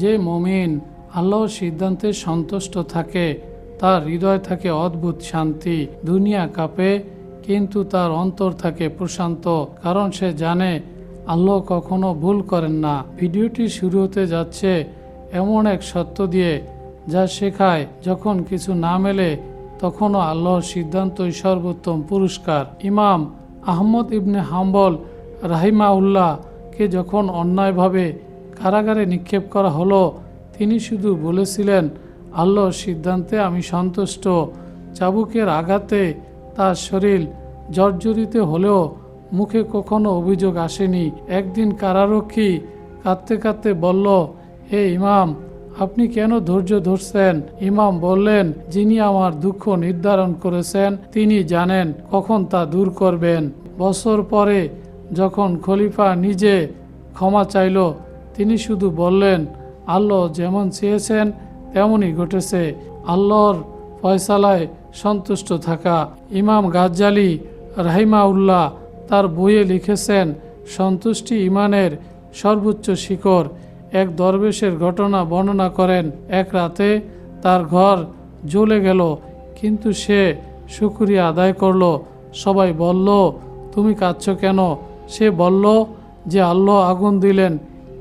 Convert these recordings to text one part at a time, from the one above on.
যে মমিন আল্লাহর সিদ্ধান্তে সন্তুষ্ট থাকে, তার হৃদয় থাকে অদ্ভুত শান্তি, দুনিয়া কাঁপে, কিন্তু তার অন্তর থাকে প্রশান্ত, কারণ সে জানে আল্লাহ কখনো ভুল করেন না। ভিডিওটি শুরু হতে যাচ্ছে এমন এক সত্য দিয়ে, যা শেখায় যখন কিছু না মেলে, তখনও আল্লাহর সিদ্ধান্তই সর্বোত্তম পুরস্কার। ইমাম আহমদ ইবনে হাম্বল রাহিমাউল্লাহকে যখন অন্যায়ভাবে কারাগারে নিক্ষেপ করা হলো। তিনি শুধু বলেছিলেন, আল্লাহর সিদ্ধান্তে আমি সন্তুষ্ট। চাবুকের আঘাতে তার শরীর জর্জরিত হলেও মুখে কখনো অভিযোগ আসেনি। একদিন কারারক্ষী কাঁদতে কাঁদতে বলল, হে ইমাম, আপনি কেন ধৈর্য ধরছেন? ইমাম বললেন, যিনি আমার দুঃখ নির্ধারণ করেছেন, তিনি জানেন কখন তা দূর করবেন। বছর পরে যখন খলিফা নিজে ক্ষমা চাইল তিনি শুধু বললেন, আল্লাহ যেমন চেয়েছেন, তেমনই ঘটেছে। আল্লাহর ফয়সালায় সন্তুষ্ট থাকা। ইমাম গাজ্জালি রাহিমাউল্লাহ তার বইয়ে লিখেছেন, সন্তুষ্টি ইমানের সর্বোচ্চ শিখর। এক দরবেশের ঘটনা বর্ণনা করেন, এক রাতে তার ঘর জ্বলে গেল, কিন্তু সে শুক্রিয়া আদায় করল। সবাই বলল, তুমি কাঁদছ কেন? সে বলল যে, আল্লাহ আগুন দিলেন।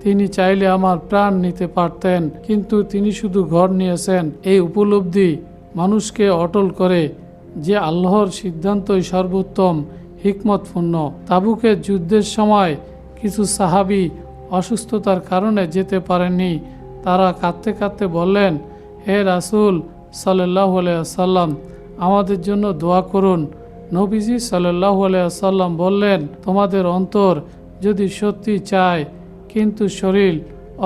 তিনি চাইলে আমার প্রাণ নিতে পারতেন, কিন্তু তিনি শুধু ঘর নিয়েছেন। এই উপলব্ধি মানুষকে অটল করে যে আল্লাহর সিদ্ধান্তই সর্বোত্তম, হিকমতপূর্ণ। তাবুকের যুদ্ধের সময় কিছু সাহাবি অসুস্থতার কারণে যেতে পারেননি। তারা কাঁদতে কাঁদতে বললেন, হে রাসুল সাল্লাহ সাল্লাম আমাদের জন্য দোয়া করুন। নবীজি সাল্লাহ সাল্লাম বললেন, তোমাদের অন্তর যদি সত্যি চায় কিন্তু শরীর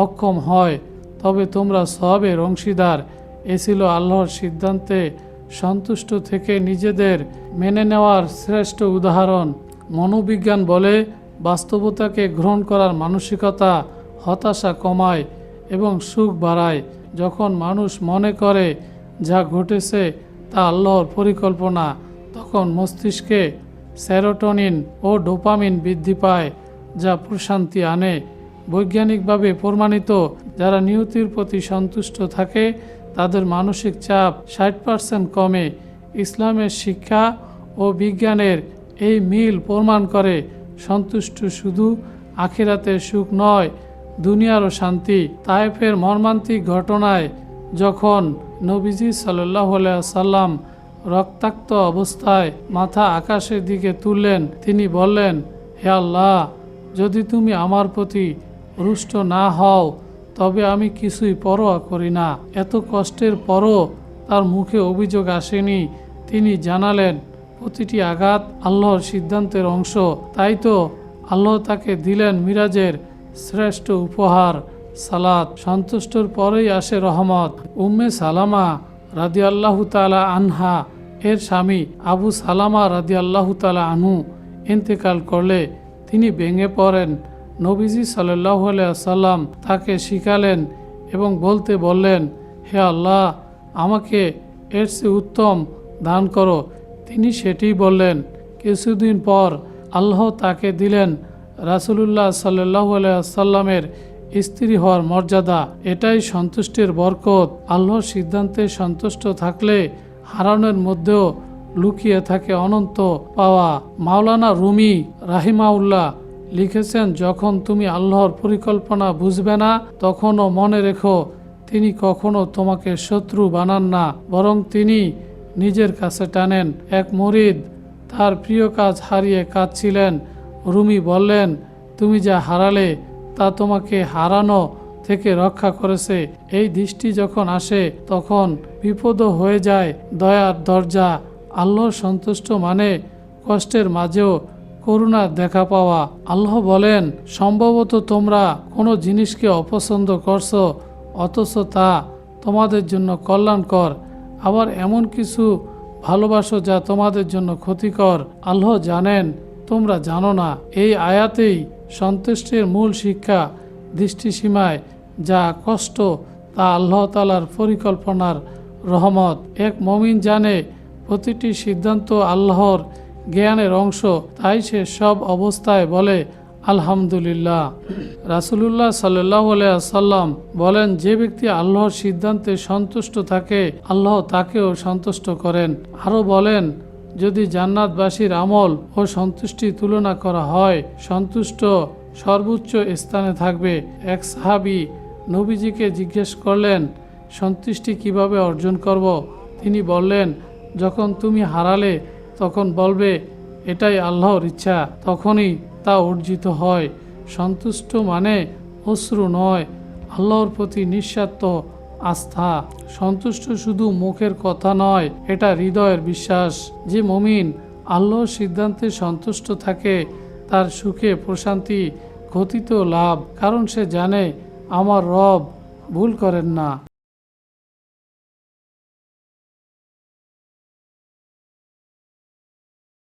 অক্ষম হয়, তবে তোমরা সবের অংশীদার। এ ছিল আল্লাহর সিদ্ধান্তে সন্তুষ্ট থেকে নিজেদের মেনে নেওয়ার শ্রেষ্ঠ উদাহরণ। মনোবিজ্ঞান বলে বাস্তবতাকে গ্রহণ করার মানসিকতা হতাশা কমায় এবং সুখ বাড়ায়। যখন মানুষ মনে করে যা ঘটেছে তা আল্লাহর পরিকল্পনা, তখন মস্তিষ্কে সেরোটোনিন ও ডোপামিন বৃদ্ধি পায়, যা প্রশান্তি আনে। বৈজ্ঞানিকভাবে প্রমাণিত, যারা নিয়তির প্রতি সন্তুষ্ট থাকে, তাদের মানসিক চাপ ষাট পার্সেন্ট কমে। ইসলামের শিক্ষা ও বিজ্ঞানের এই মিল প্রমাণ করে, সন্তুষ্ট শুধু আখিরাতের সুখ নয়, দুনিয়ারও শান্তি। তায়েফের মর্মান্তিক ঘটনায় যখন নবীজি সাল্লাহ সাল্লাম রক্তাক্ত অবস্থায় মাথা আকাশের দিকে তুললেন, তিনি বললেন, হে আল্লাহ, যদি তুমি আমার প্রতি রুষ্ট না হও, তবে আমি কিছুই পরোয়া করি না। এত কষ্টের পরও তার মুখে অভিযোগ আসেনি। তিনি জানালেন, প্রতিটি আঘাত আল্লাহর সিদ্ধান্তের অংশ। তাই তো আল্লাহ তাকে দিলেন মিরাজের শ্রেষ্ঠ উপহার সালাদ সন্তুষ্টর পরেই আসে রহমত। উম্মে সালামা রাদি আল্লাহু তালা আনহা, এর স্বামী আবু সালামা রাদি আল্লাহু তালা আনহু ইন্তেকাল করলে তিনি ভেঙে পড়েন। নবীজি সাল্লাহ সাল্লাম তাকে শিখালেন এবং বলতে বললেন, হে আল্লাহ, আমাকে এর উত্তম দান করো। তিনি সেটি বললেন। কিছুদিন পর আল্লাহ তাকে দিলেন রাসুলুল্লাহ সাল্লাহ সাল্লামের স্ত্রী হওয়ার মর্যাদা। এটাই সন্তুষ্টির বরকত। আল্লাহর সিদ্ধান্তে সন্তুষ্ট থাকলে হারানোর মধ্যেও লুকিয়ে থাকে অনন্ত পাওয়া। মাওলানা রুমি রাহিমাউল্লাহ লিখেছেন, যখন তুমি আল্লাহর পরিকল্পনা বুঝবে না, তখনও মনে রেখো, তিনি কখনো তোমাকে শত্রু বানান না, বরং তিনি নিজের কাছে টানেন। এক মরিদ তার প্রিয় কাজ হারিয়ে কাঁদছিলেন। রুমি বললেন, তুমি যা হারালে, তা তোমাকে হারানো থেকে রক্ষা করেছে। এই দৃষ্টি যখন আসে, তখন বিপদও হয়ে যায়। দয়ার দরজা আল্লাহর সন্তুষ্ট মানে কষ্টের মাঝেও করুণার দেখা পাওয়া। আল্লাহ বলেন, সম্ভবত তোমরা কোনো জিনিসকে অপছন্দ করছ, অথচ তা তোমাদের জন্য কল্যাণকর। আবার এমন কিছু ভালোবাসো যা তোমাদের জন্য ক্ষতিকর। আল্লাহ জানেন, তোমরা জানো না। এই আয়াতেই সন্তুষ্টির মূল শিক্ষা দৃষ্টিসীমায় যা কষ্ট, তা আল্লাহ তালার পরিকল্পনার রহমত। এক মমিন জানে, প্রতিটি সিদ্ধান্ত আল্লাহর জ্ঞানের অংশ, তাই সে সব অবস্থায় বলে, আলহামদুলিল্লাহ। রাসুলুল্লাহ সাল্লাহ সাল্লাম বলেন, যে ব্যক্তি আল্লাহর সিদ্ধান্তে সন্তুষ্ট থাকে, আল্লাহ তাকেও সন্তুষ্ট করেন। আরও বলেন, যদি জান্নাতবাসীর আমল ও সন্তুষ্টি তুলনা করা হয়, সন্তুষ্ট সর্বোচ্চ স্থানে থাকবে। এক সাহাবি নবীজিকে জিজ্ঞেস করলেন, সন্তুষ্টি কীভাবে অর্জন করব? তিনি বললেন, যখন তুমি হারালে তখন বলবে, এটাই আল্লাহর ইচ্ছা। তখনই তা অর্জিত হয়। সন্তুষ্ট মানে অশ্রু নয়, আল্লাহর প্রতি নিঃস্বার্থ আস্থা। সন্তুষ্ট শুধু মুখের কথা নয়, এটা হৃদয়ের বিশ্বাস। যে মমিন আল্লাহর সিদ্ধান্তে সন্তুষ্ট থাকে, তার সুখে প্রশান্তি ক্ষতিত লাভ, কারণ সে জানে, আমার রব ভুল করেন না।